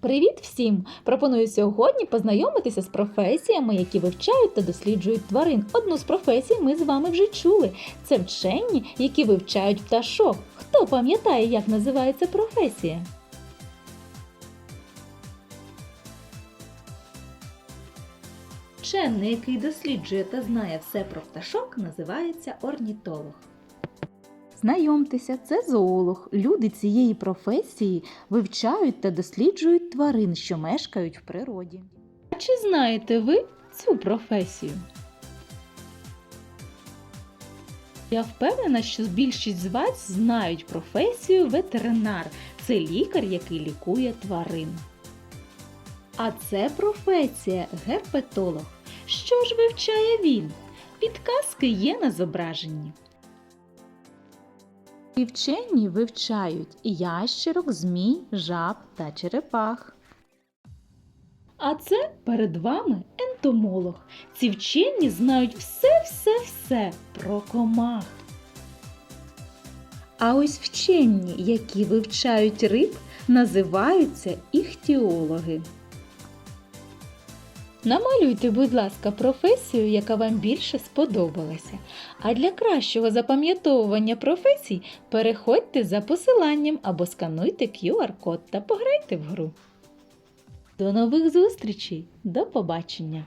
Привіт всім! Пропоную сьогодні познайомитися з професіями, які вивчають та досліджують тварин. Одну з професій ми з вами вже чули. Це вчені, які вивчають пташок. Хто пам'ятає, як називається професія? Вчений, який досліджує та знає все про пташок, називається орнітолог. Знайомтеся, це зоолог. Люди цієї професії вивчають та досліджують тварин, що мешкають в природі. А чи знаєте ви цю професію? Я впевнена, що більшість з вас знають професію ветеринар. Це лікар, який лікує тварин. А це професія герпетолог. Що ж вивчає він? Підказки є на зображенні. І вчені вивчають ящерок, змій, жаб та черепах. А це перед вами ентомолог. Ці вчені знають все-все-все про комах. А ось вчені, які вивчають риб, називаються іхтіологи. Намалюйте, будь ласка, професію, яка вам більше сподобалася. А для кращого запам'ятовування професій переходьте за посиланням або скануйте QR-код та пограйте в гру. До нових зустрічей! До побачення!